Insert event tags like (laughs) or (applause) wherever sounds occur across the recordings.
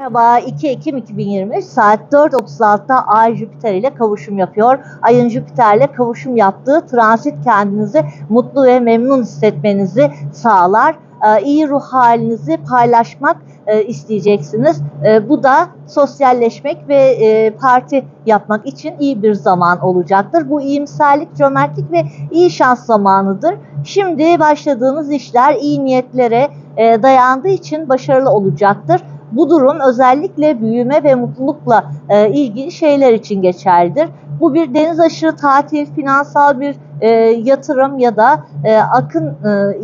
Merhaba 2 Ekim 2023 saat 4.36'da Ay Jüpiter ile kavuşum yapıyor. Ayın Jüpiter'le kavuşum yaptığı transit kendinizi mutlu ve memnun hissetmenizi sağlar. Ee, iyi ruh halinizi paylaşmak e, isteyeceksiniz. E, bu da sosyalleşmek ve e, parti yapmak için iyi bir zaman olacaktır. Bu iyimserlik, cömertlik ve iyi şans zamanıdır. Şimdi başladığınız işler iyi niyetlere e, dayandığı için başarılı olacaktır. Bu durum özellikle büyüme ve mutlulukla e, ilgili şeyler için geçerlidir. Bu bir deniz aşırı tatil, finansal bir e, yatırım ya da e, akın e,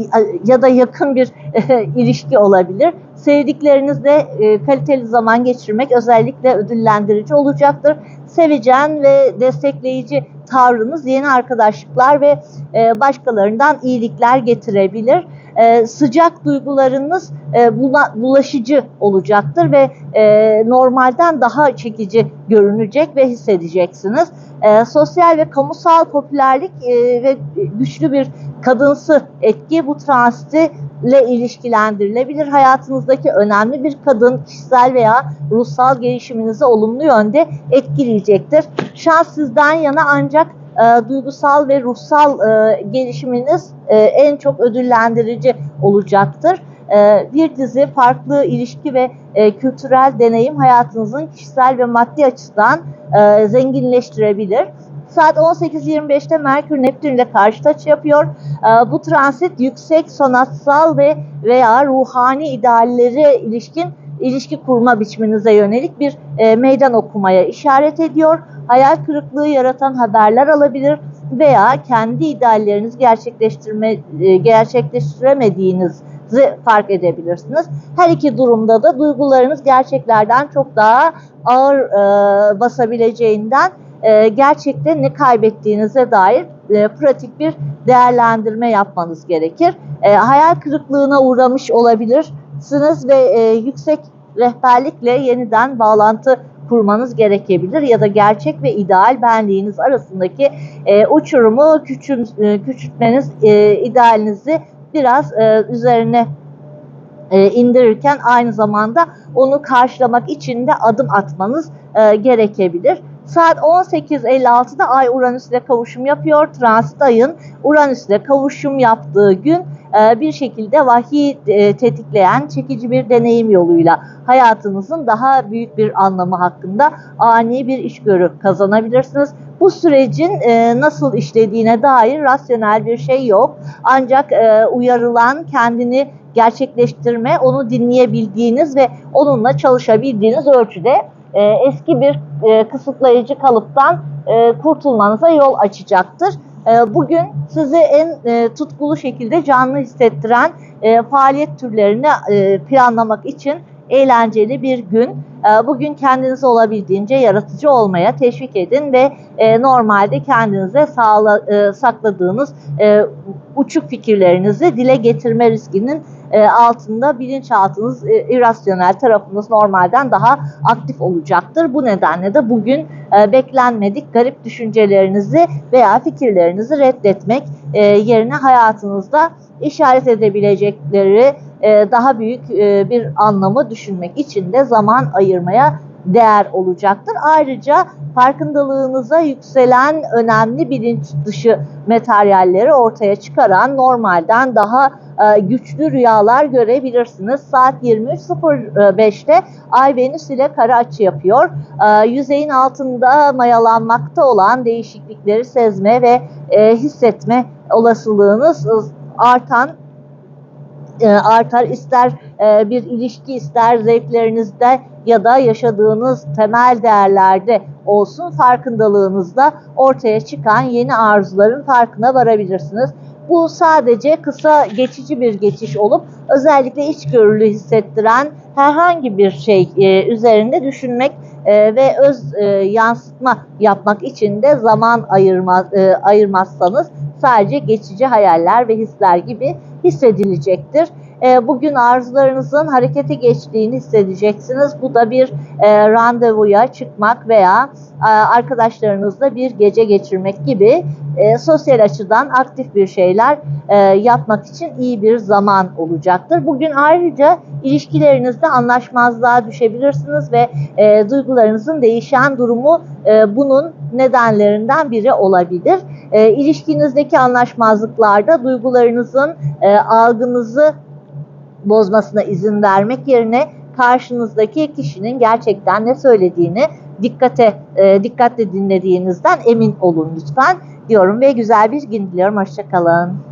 ya da yakın bir (laughs) e, ilişki olabilir. Sevdiklerinizle e, kaliteli zaman geçirmek özellikle ödüllendirici olacaktır. Sevecen ve destekleyici tavrınız yeni arkadaşlıklar ve e, başkalarından iyilikler getirebilir. E, sıcak duygularınız e, bula- bulaşıcı olacaktır ve e, normalden daha çekici görünecek ve hissedeceksiniz. E, sosyal ve kamusal popülerlik e, ve güçlü bir kadınsı etki bu transitiyle ilişkilendirilebilir. Hayatınızdaki önemli bir kadın kişisel veya ruhsal gelişiminizi olumlu yönde etkileyecektir. Şans sizden yana ancak e, duygusal ve ruhsal e, gelişiminiz e, en çok ödüllendirici olacaktır. E, bir dizi farklı ilişki ve e, kültürel deneyim hayatınızın kişisel ve maddi açıdan e, zenginleştirebilir. Saat 18.25'te Merkür Neptün ile karşı açı yapıyor. E, bu transit yüksek sanatsal ve veya ruhani ideallere ilişkin ilişki kurma biçiminize yönelik bir e, meydan okumaya işaret ediyor. Hayal kırıklığı yaratan haberler alabilir veya kendi ideallerinizi gerçekleştirme e, gerçekleştiremediğinizi fark edebilirsiniz. Her iki durumda da duygularınız gerçeklerden çok daha ağır e, basabileceğinden e, gerçekte ne kaybettiğinize dair e, pratik bir değerlendirme yapmanız gerekir. E, hayal kırıklığına uğramış olabilirsiniz ve e, yüksek rehberlikle yeniden bağlantı kurmanız gerekebilir ya da gerçek ve ideal benliğiniz arasındaki e, uçurumu küçül, e, küçültmeniz e, idealinizi biraz e, üzerine e, indirirken aynı zamanda onu karşılamak için de adım atmanız e, gerekebilir. Saat 18.56'da Ay Uranüs ile kavuşum yapıyor. Transit ayın Uranüs ile kavuşum yaptığı gün bir şekilde vahiy e, tetikleyen çekici bir deneyim yoluyla hayatınızın daha büyük bir anlamı hakkında ani bir işgörü kazanabilirsiniz. Bu sürecin e, nasıl işlediğine dair rasyonel bir şey yok. Ancak e, uyarılan kendini gerçekleştirme, onu dinleyebildiğiniz ve onunla çalışabildiğiniz ölçüde e, eski bir e, kısıtlayıcı kalıptan e, kurtulmanıza yol açacaktır. E, bugün sizi en e, tutkulu şekilde canlı hissettiren e, faaliyet türlerini e, planlamak için eğlenceli bir gün. E, bugün kendinizi olabildiğince yaratıcı olmaya teşvik edin ve normalde kendinize sağla, sakladığınız uçuk fikirlerinizi dile getirme riskinin altında bilinçaltınız, irrasyonel tarafınız normalden daha aktif olacaktır. Bu nedenle de bugün beklenmedik garip düşüncelerinizi veya fikirlerinizi reddetmek e, yerine hayatınızda işaret edebilecekleri e, daha büyük e, bir anlamı düşünmek için de zaman ayırmaya değer olacaktır. Ayrıca farkındalığınıza yükselen önemli bilinç dışı materyalleri ortaya çıkaran normalden daha e, güçlü rüyalar görebilirsiniz. Saat 23.05'te Ay Venüs ile kara açı yapıyor. E, yüzeyin altında mayalanmakta olan değişiklikleri sezme ve e, hissetme olasılığınız artan e, artar. İster e, bir ilişki ister zevklerinizde ya da yaşadığınız temel değerlerde olsun farkındalığınızda ortaya çıkan yeni arzuların farkına varabilirsiniz. Bu sadece kısa geçici bir geçiş olup özellikle içgörülü hissettiren herhangi bir şey e, üzerinde düşünmek ve öz e, yansıtma yapmak için de zaman ayırma, ayırmazsanız sadece geçici hayaller ve hisler gibi hissedilecektir. e, bugün arzularınızın harekete geçtiğini hissedeceksiniz. Bu da bir e, randevuya çıkmak veya e, arkadaşlarınızla bir gece geçirmek gibi sosyal açıdan aktif bir şeyler yapmak için iyi bir zaman olacaktır. Bugün ayrıca ilişkilerinizde anlaşmazlığa düşebilirsiniz ve duygularınızın değişen durumu bunun nedenlerinden biri olabilir. E, ilişkinizdeki anlaşmazlıklarda duygularınızın e, algınızı bozmasına izin vermek yerine karşınızdaki kişinin gerçekten ne söylediğini dikkate e, dikkatle dinlediğinizden emin olun lütfen diyorum ve güzel bir gün diliyorum. Hoşçakalın.